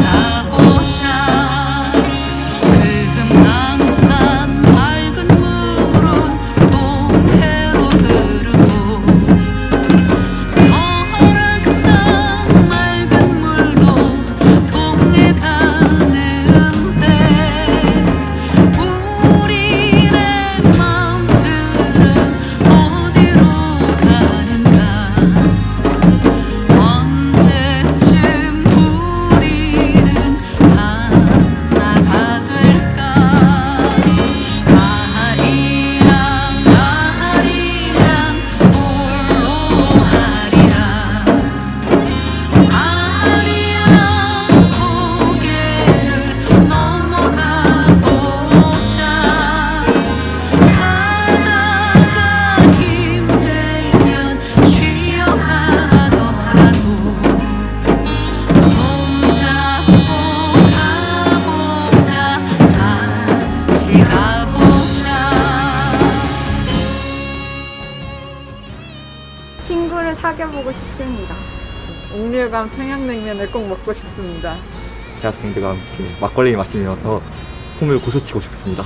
now. 친구를 사귀어보고 싶습니다. 옥류감 평양냉면을 꼭 먹고 싶습니다. 대학생들과 함께 막걸리 마시면서 폼을 고소치고 싶습니다.